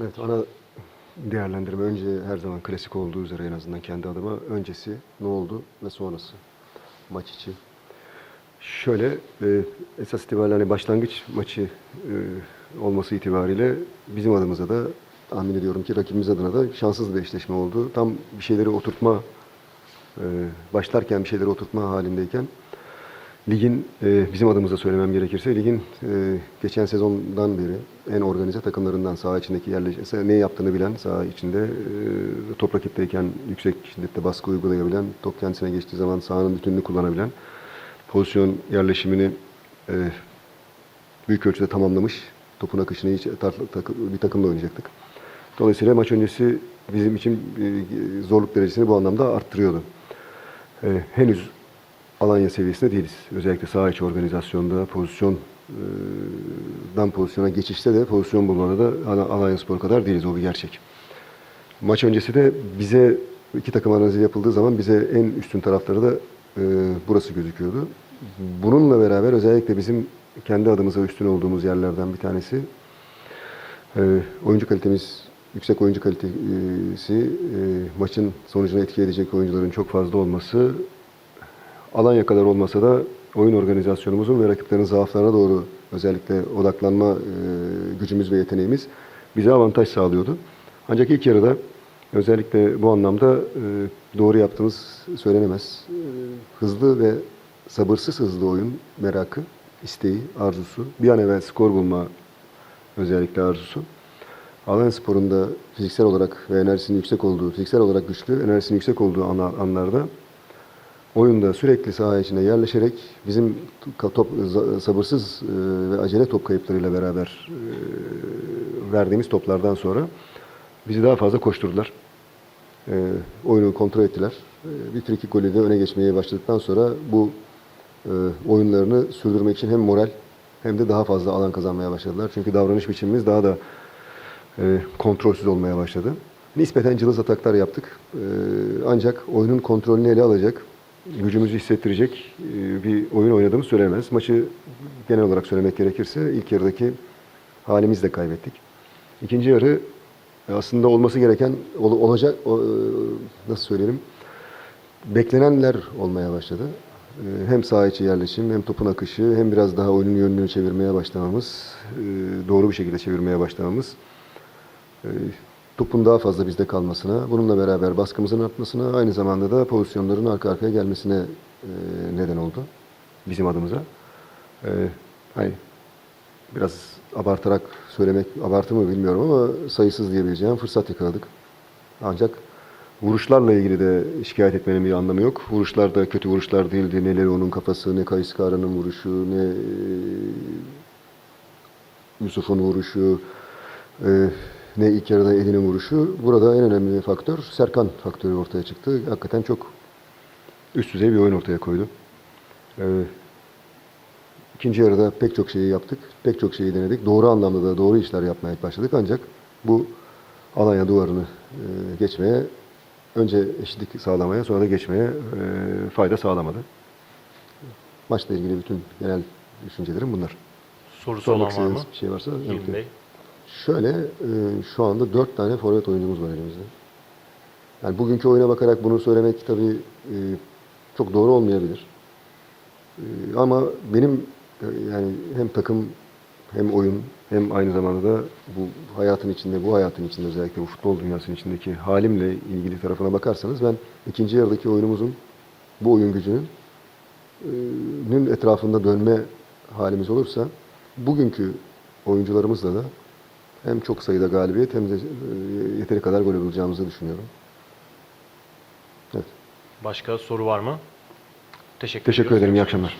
Evet, ana değerlendirme önce her zaman klasik olduğu üzere en azından kendi adıma öncesi ne oldu ve sonrası maç içi. Şöyle e, esas itibariyle hani başlangıç maçı e, olması itibariyle bizim adımıza da tahmin ediyorum ki rakibimiz adına da şanssız bir eşleşme oldu. Tam bir şeyleri oturtma e, başlarken bir şeyleri oturtma halindeyken Ligin e, bizim adımıza söylemem gerekirse ligin e, geçen sezondan beri en organize takımlarından saha içindeki yerleşmesi ne yaptığını bilen saha içinde e, top rakipteyken yüksek şiddette baskı uygulayabilen top kendisine geçtiği zaman sahanın bütününü kullanabilen pozisyon yerleşimini e, büyük ölçüde tamamlamış topun akışını hiç tar- takı- bir takımla oynayacaktık. Dolayısıyla maç öncesi bizim için e, zorluk derecesini bu anlamda arttırıyordu. E, henüz Alanya seviyesinde değiliz. Özellikle saha içi organizasyonda, pozisyondan pozisyona geçişte de pozisyon bulmada da Al- Alanya Spor kadar değiliz. O bir gerçek. Maç öncesi de bize iki takım analizi yapıldığı zaman bize en üstün tarafları da e, burası gözüküyordu. Bununla beraber özellikle bizim kendi adımıza üstün olduğumuz yerlerden bir tanesi e, oyuncu kalitemiz yüksek oyuncu kalitesi, e, maçın sonucuna etki edecek oyuncuların çok fazla olması Alanya kadar olmasa da oyun organizasyonumuzun ve rakiplerin zaaflarına doğru özellikle odaklanma e, gücümüz ve yeteneğimiz bize avantaj sağlıyordu. Ancak ilk yarıda özellikle bu anlamda e, doğru yaptığımız söylenemez. E, hızlı ve sabırsız hızlı oyun merakı, isteği, arzusu, bir an evvel skor bulma özellikle arzusu. Alanya Spor'un da fiziksel olarak ve enerjisinin yüksek olduğu, fiziksel olarak güçlü, enerjisinin yüksek olduğu anlarda oyunda sürekli saha içine yerleşerek bizim to- top sabırsız e, ve acele top kayıplarıyla beraber e, verdiğimiz toplardan sonra bizi daha fazla koşturdular. E, oyunu kontrol ettiler. Bir frikik golü de öne geçmeye başladıktan sonra bu oyunlarını sürdürmek için hem moral hem de daha fazla alan kazanmaya başladılar. Çünkü davranış biçimimiz daha da kontrolsüz olmaya başladı. Nispeten cılız ataklar yaptık. Ancak oyunun kontrolünü ele alacak, gücümüzü hissettirecek e, bir oyun oynadığımız söylenemez. Maçı genel olarak söylemek gerekirse ilk yarıdaki halimizle kaybettik. İkinci yarı e, aslında olması gereken, ol- olacak, e, nasıl söyleyelim, beklenenler olmaya başladı. Hem saha içi yerleşim, hem topun akışı, hem biraz daha oyunun yönünü çevirmeye başlamamız, doğru bir şekilde çevirmeye başlamamız, topun daha fazla bizde kalmasına, bununla beraber baskımızın artmasına, aynı zamanda da pozisyonların arka arkaya gelmesine e, neden oldu bizim adımıza. E, Hani biraz abartarak söylemek abartı mı bilmiyorum ama sayısız diyebileceğim fırsat yakaladık. Ancak vuruşlarla ilgili de şikayet etmenin bir anlamı yok. Vuruşlar da kötü vuruşlar değildi. Ne Lero'nun kafası, ne Kayıskara'nın vuruşu, ne e, Yusuf'un vuruşu, e, ne ilk yarıda Edin'in vuruşu. Burada en önemli faktör Serkan faktörü ortaya çıktı. Hakikaten çok üst düzey bir oyun ortaya koydu. E, İkinci yarıda pek çok şeyi yaptık. Pek çok şeyi denedik. Doğru anlamda da doğru işler yapmaya başladık. Ancak bu Alanya duvarını e, geçmeye, önce eşitlik sağlamaya, sonra da geçmeye e, fayda sağlamadı. Maçla ilgili bütün genel düşüncelerim bunlar. Sorusu Sormak olan var istediğiniz mı? bir şey varsa. Bey. Şöyle, e, şu anda dört tane forvet oyuncumuz var elimizde. Yani bugünkü oyuna bakarak bunu söylemek tabii e, çok doğru olmayabilir. E, ama benim yani hem takım hem oyun hem aynı zamanda da bu hayatın içinde, bu hayatın içinde özellikle bu futbol dünyasının içindeki halimle ilgili tarafına bakarsanız ben ikinci yarıdaki oyunumuzun bu oyun gücünün e, etrafında dönme halimiz olursa bugünkü oyuncularımızla da hem çok sayıda galibiyet hem de e, yeteri kadar gol bulacağımızı düşünüyorum. Evet. Başka soru var mı? Teşekkür, Teşekkür ediyoruz. ederim. İyi akşamlar.